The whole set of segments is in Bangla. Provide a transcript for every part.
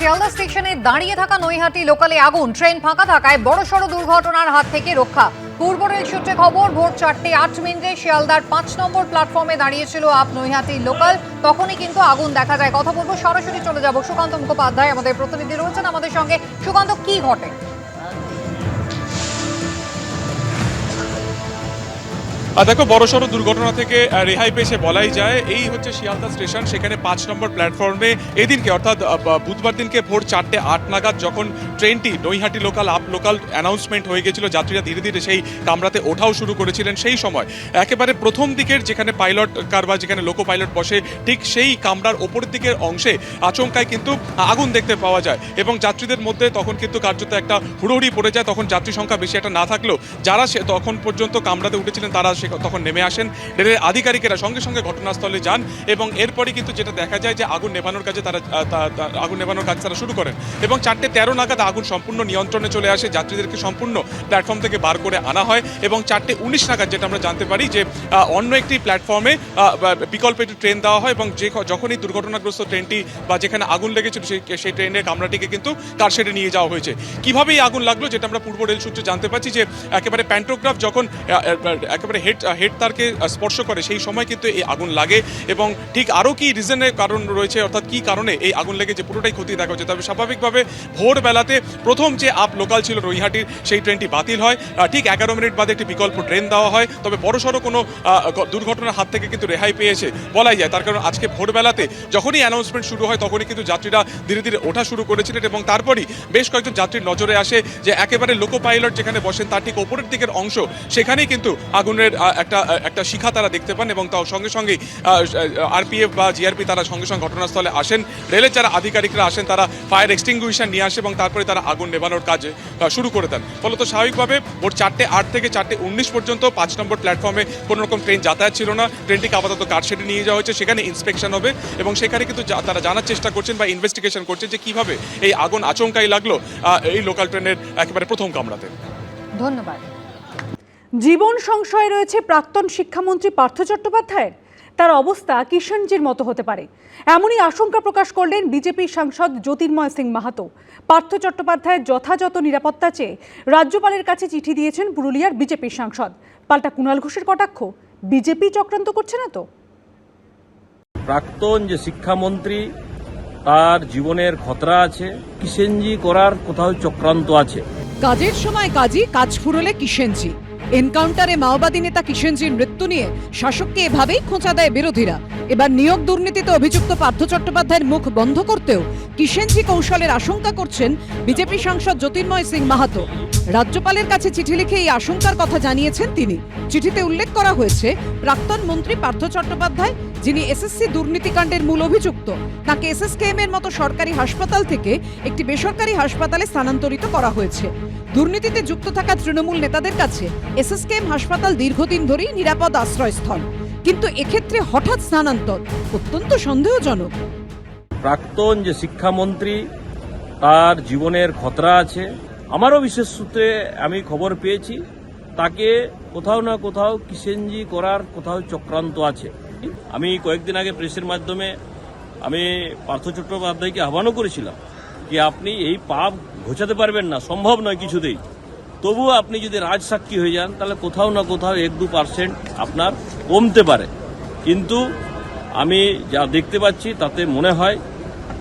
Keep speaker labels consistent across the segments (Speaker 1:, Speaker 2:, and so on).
Speaker 1: শিয়ালদা স্টেশনে দাঁড়িয়ে থাকা নৈহাটি লোকালে আগুন। ট্রেন ফাঁকা থাকায় বড়সড় দুর্ঘটনার হাত থেকে রক্ষা। পূর্ব রেল সূত্রে খবর, ভোর চারটে আট মিনিটে শিয়ালদার পাঁচ নম্বর প্ল্যাটফর্মে দাঁড়িয়েছিল আপ নৈহাটি লোকাল। তখনই কিন্তু আগুন দেখা যায়। কথা বলব, সরাসরি চলে যাব সুকান্ত মুখোপাধ্যায়, আমাদের প্রতিনিধি রয়েছেন আমাদের সঙ্গে। সুকান্ত, কি ঘটে?
Speaker 2: দেখো বড়সড় দুর্ঘটনা থেকে রেহাই পেয়েছে বলাই যায়। এই হচ্ছে শিয়ালদা স্টেশন, সেখানে পাঁচ নম্বর প্ল্যাটফর্মে এদিনকে, অর্থাৎ বুধবার দিনকে ভোর চারটে আট নাগাদ যখন ট্রেনটি Naihati local, up local announcement হয়ে গেছিল, যাত্রীরা ধীরে ধীরে সেই কামরাতে ওঠাও শুরু করেছিলেন সেই সময়। একেবারে প্রথম দিকের যেখানে পাইলট কার বা যেখানে লোকো পাইলট বসে, ঠিক সেই কামরার ওপরের দিকের অংশে আচমকায় কিন্তু আগুন দেখতে পাওয়া যায় এবং যাত্রীদের মধ্যে তখন কিন্তু কার্যত একটা হুড়োহুড়ি পড়ে যায়, তখন যাত্রী সংখ্যা বেশি একটা না থাকলেও যারা সে তখন পর্যন্ত কামরাতে উঠেছিলেন, তারা সে তখন নেমে আসেন। রেলের আধিকারিকেরা সঙ্গে সঙ্গে ঘটনাস্থলে যান এবং এরপরে কিন্তু যেটা দেখা যায় যে আগুন নেভানোর কাজে তারা আগুন নেভানোর কাজ তারা শুরু করেন এবং চারটে তেরো নাগাদ আগুন সম্পূর্ণ নিয়ন্ত্রণে চলে আসে। যাত্রীদেরকে সম্পূর্ণ প্ল্যাটফর্ম থেকে বার করে আনা হয় এবং চারটে উনিশ নাগাদ যেটা আমরা জানতে পারি যে অন্য একটি প্ল্যাটফর্মে বিকল্প একটি ট্রেন দেওয়া হয় এবং যে যখনই দুর্ঘটনাগ্রস্ত ট্রেনটি বা যেখানে আগুন লেগেছিল সেই সেই ট্রেনের কামরাটিকে কিন্তু কারশেডে নিয়ে যাওয়া হয়েছে। কীভাবে এই আগুন লাগল যেটা আমরা পূর্ব রেল সূত্রে জানতে পারছি যে, একেবারে প্যান্টোগ্রাফ যখন একেবারে হেড হেড তারকে স্পর্শ করে, সেই সময় কিন্তু এই আগুন লাগে এবং ঠিক আরও কি রিজনের কারণ রয়েছে, অর্থাৎ কি কারণে এই আগুন লেগে যে পুরোটাই ক্ষতি দেখা হচ্ছে? তবে স্বাভাবিকভাবে ভোরবেলাতে প্রথম যে আপ লোকাল ছিল রৈহাটির সেই ট্রেনটি বাতিল হয়। ঠিক এগারো মিনিট বাদে একটি বিকল্প ট্রেন দেওয়া হয়। তবে বড়সড় কোনো দুর্ঘটনার হাত থেকে কিন্তু রেহাই পেয়েছে বলাই যায়। তার কারণ আজকে ভোরবেলাতে যখনই অ্যানাউন্সমেন্ট শুরু হয়, তখনই কিন্তু যাত্রীরা ধীরে ধীরে ওঠা শুরু করেছিলেন এবং তারপরই বেশ কয়েকজন যাত্রীর নজরে আসে যে একেবারে লোকো পাইলট যেখানে বসেন, তার ঠিক ওপরের দিকের অংশ, সেখানেই কিন্তু আগুনের একটা একটা শিখা তারা দেখতে পান এবং তাও সঙ্গে সঙ্গেই আরপিএফ বা জিআরপি তারা সঙ্গে সঙ্গে ঘটনাস্থলে আসেন। রেলের যারা আধিকারিকরা আসেন, তারা ফায়ার এক্সটিংগুইশন নিয়ে আসে এবং তারপরে তারা আগুন নেভানোর কাজ শুরু করে দেন। ফলত স্বাভাবিকভাবে ভোর চারটে আট থেকে চারটে উনিশ পর্যন্ত পাঁচ নম্বর প্ল্যাটফর্মে কোনো রকম ট্রেন যাতায়াত ছিল না। ট্রেনটিকে আপাতত কারশেডে নিয়ে যাওয়া হয়েছে। সেখানে ইন্সপেকশন হবে এবং সেখানে কিন্তু তারা জানার চেষ্টা করছেন বা ইনভেস্টিগেশন করছেন যে কীভাবে এই আগুন আচমকাই লাগল এই লোকাল ট্রেনের একেবারে প্রথম কামড়াতে
Speaker 1: ধন্যবাদ।
Speaker 3: জীবন সংশয়ে রয়েছে প্রাক্তন শিক্ষামন্ত্রী পার্থ চট্টোপাধ্যায়ের। তার অবস্থা কিষণজির মতো হতে পারে। এমনই আশঙ্কা প্রকাশ করলেন বিজেপি সাংসদ জ্যোতির্ময় সিং মাহাতো। পার্থ চট্টোপাধ্যায়ের যথাযথ নিরাপত্তা চেয়ে রাজ্যপালের কাছে চিঠি দিয়েছেন পুরুলিয়ার বিজেপি সাংসদ। পাল্টা কুণাল ঘোষের কটাক্ষ? বিজেপি চক্রান্ত করছে না তো?
Speaker 4: প্রাক্তন যে শিক্ষামন্ত্রী তার জীবনের খতরা আছে। কিষেনজি করার কোথাও চক্রান্ত আছে।
Speaker 5: কাজের সময় কাজই কাজ ফুরলে কিষেনজি এনকাউন্টারে মাওবাদী নেতা কিষেনজির মৃত্যু নিয়ে শাসককে এভাবেই খোঁচা দেয় বিরোধীরা। এবার নিয়োগ দুর্নীতিতে অভিযুক্ত পার্থ চট্টোপাধ্যায়ের মুখ বন্ধ করতেও কিষেনজি কৌশলের আশঙ্কা করছেন বিজেপি সাংসদ জ্যোতির্ময় সিং মাহাতো। রাজ্যপালের কাছে চিঠি লিখে এই আশঙ্কার কথা জানিয়েছেন তিনি। চিঠিতে উল্লেখ করা হয়েছে, প্রাক্তন মন্ত্রী পার্থ চট্টোপাধ্যায়, যিনি এসএসসি দুর্নীতিকাণ্ডের মূল অভিযুক্ত, তাকে এসএসকেএম এর মতো সরকারি হাসপাতাল থেকে একটি বেসরকারি হাসপাতালে স্থানান্তরিত করা হয়েছে। দুর্নীতিতে যুক্ত থাকা তৃণমূল নেতাদের কাছে এসএসকেএম হাসপাতাল দীর্ঘদিন ধরেই নিরাপদ আশ্রয়স্থল। কিন্তু এক্ষেত্রে হঠাৎ স্থানান্তর অত্যন্ত সন্দেহজনক।
Speaker 4: প্রাক্তন যে শিক্ষামন্ত্রী, তার জীবনের খতরা আছে। আমারও বিশেষ সূত্রে আমি খবর পেয়েছি, তাকে কোথাও না কোথাও কিষেনজি করার কোথাও চক্রান্ত আছে। আমি কয়েকদিন আগে প্রেসের মাধ্যমে আমি পার্থ চট্টোপাধ্যায়কে আহ্বানও করেছিলাম, যে আপনি এই পাপ ঘোচাতে পারবেন না, সম্ভব নয় কিছুতেই। তবুও আপনি যদি রাজসাক্ষী হয়ে যান তাহলে কোথাও না কোথাও এক দু পার্সেন্ট আপনার কমতে পারে। কিন্তু আমি যা দেখতে পাচ্ছি তাতে মনে হয়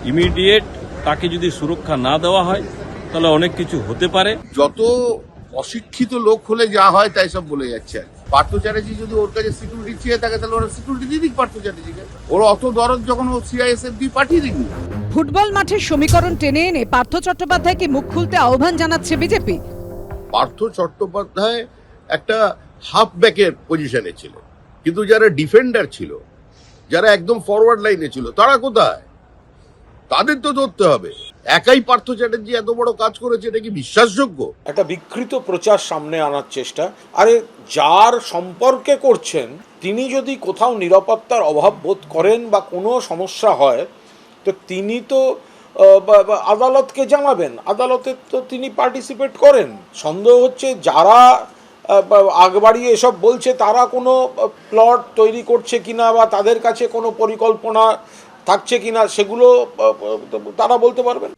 Speaker 4: ইমিডিয়েট তাকে যদি সুরক্ষা না দেওয়া হয় তাহলে অনেক কিছু হতে পারে।
Speaker 6: যত অশিক্ষিত লোক হলে যা হয় তাই সব বলে যাচ্ছে আর। পার্থ চ্যাটার্জি যদি ওর কাছে সিকিউরিটি চেয়ে থাকে তাহলে ওরা সিকিউরিটি দিয়ে দিক পার্থ চ্যাটার্জিকে। ওর অত দরদ যখন ও সিআইএসএফ দিয়ে পাঠিয়ে দিক
Speaker 5: ফুটবল মাঠের সমীকরণ টেনে এনে পার্থ চট্টোপাধ্যায়কে মুখ খুলতে আহ্বান জানাচ্ছে বিজেপি।
Speaker 6: পার্থ চট্টোপাধ্যায় একটা হাফ ব্যাকের পজিশনে ছিল। কিন্তু যারা ডিফেন্ডার ছিল, যারা একদম ফরওয়ার্ড লাইনে ছিল, তারা কোথায়? তাদের তো ধরতে হবে। একাই পার্থ চ্যাটার্জি এত বড় কাজ করেছে, এটা কি বিশ্বাসযোগ্য?
Speaker 7: একটা বিকৃত প্রচার সামনে আনার চেষ্টা। আরে, যার সম্পর্কে করছেন, তিনি যদি কোথাও নিরাপত্তার অভাব বোধ করেন বা কোনো সমস্যা হয়, তো তিনি তো আদালতকে জানাবেন। আদালতে তো তিনি পার্টিসিপেট করেন। সন্দেহ হচ্ছে যারা আহ, বা- আগ বাড়িয়ে এসব বলছে তারা কোনো প্লট তৈরি করছে কিনা বা তাদের কাছে কোনো পরিকল্পনা থাকছে কিনা সেগুলো তারা বলতে পারবেন।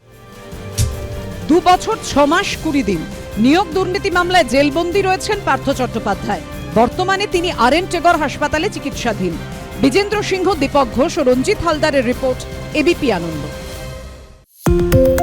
Speaker 5: দু বছর ছ মাস কুড়ি দিন। নিয়োগ দুর্নীতি মামলায় জেলবন্দি রয়েছেন পার্থ চট্টোপাধ্যায়। বর্তমানে তিনি আর এন টেগর হাসপাতালে চিকিৎসাধীন। বিজেন্দ্র সিংহ দীপক ঘোষ ও রঞ্জিত হালদারের রিপোর্ট এবিপি আনন্দ। you.